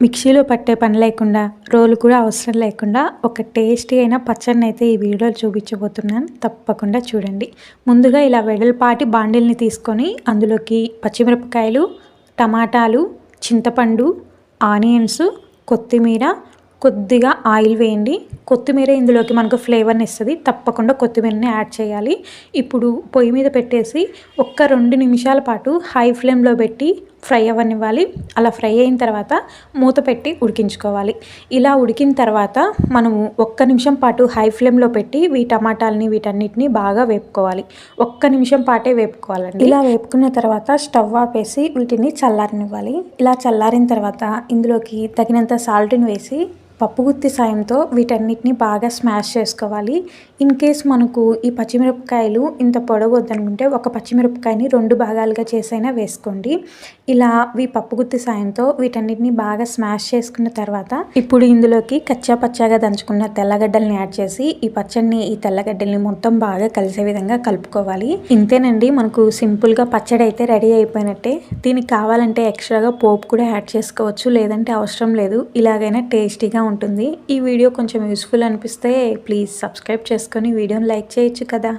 మిక్సీలో పట్టే పని లేకుండా రోలు కూడా అవసరం లేకుండా ఒక టేస్టీ అయిన పచ్చడిని అయితే ఈ వీడియోలో చూపించబోతున్నాను. తప్పకుండా చూడండి. ముందుగా ఇలా వెడల్పాటి బాండిల్ని తీసుకొని అందులోకి పచ్చిమిరపకాయలు టమాటాలు చింతపండు ఆనియన్స్ కొత్తిమీర కొద్దిగా ఆయిల్ వేయండి. కొత్తిమీర ఇందులోకి మనకు ఫ్లేవర్ని ఇస్తుంది. తప్పకుండా కొత్తిమీరని యాడ్ చేయాలి. ఇప్పుడు పొయ్యి మీద పెట్టేసి ఒక్క రెండు నిమిషాల పాటు హై ఫ్లేమ్లో పెట్టి ఫ్రై అవ్వనివ్వాలి. అలా ఫ్రై అయిన తర్వాత మూత పెట్టి ఉడికించుకోవాలి. ఇలా ఉడికిన తర్వాత మనము ఒక్క నిమిషం పాటు హై ఫ్లేమ్లో పెట్టి వీ టమాటాలని వీటన్నిటిని బాగా వేపుకోవాలి. ఒక్క నిమిషం పాటే వేపుకోవాలండి. ఇలా వేపుకున్న తర్వాత స్టవ్ ఆపేసి వీటిని చల్లారనివ్వాలి. ఇలా చల్లారిన తర్వాత ఇందులోకి తగినంత సాల్ట్ని వేసి పప్పుగుత్తి సాయంతో వీటన్నిటిని బాగా స్మాష్ చేసుకోవాలి. ఇన్ కేస్ మనకు ఈ పచ్చిమిరపకాయలు ఇంత పొడవు వద్దనుకుంటే ఒక పచ్చిమిరపకాయని రెండు భాగాలుగా చేసైనా వేసుకోండి. ఇలా ఈ పప్పుగుత్తి సాయంతో వీటన్నిటిని బాగా స్మాష్ చేసుకున్న తర్వాత ఇప్పుడు ఇందులోకి కచ్చా పచ్చాగా దంచుకున్న తెల్లగడ్డల్ని యాడ్ చేసి ఈ పచ్చడిని ఈ తెల్లగడ్డల్ని మొత్తం బాగా కలిసే విధంగా కలుపుకోవాలి. ఇంతేనండి మనకు సింపుల్గా పచ్చడి అయితే రెడీ అయిపోయినట్టే. దీనికి కావాలంటే ఎక్స్ట్రాగా పోపు కూడా యాడ్ చేసుకోవచ్చు లేదంటే అవసరం లేదు. ఇలాగైనా టేస్టీగా ఉంటుంది. ఈ వీడియో కొంచెం యూస్ఫుల్ అనిపిస్తే ప్లీజ్ సబ్స్క్రైబ్ చేసుకొని వీడియోని లైక్ చేయొచ్చు కదా.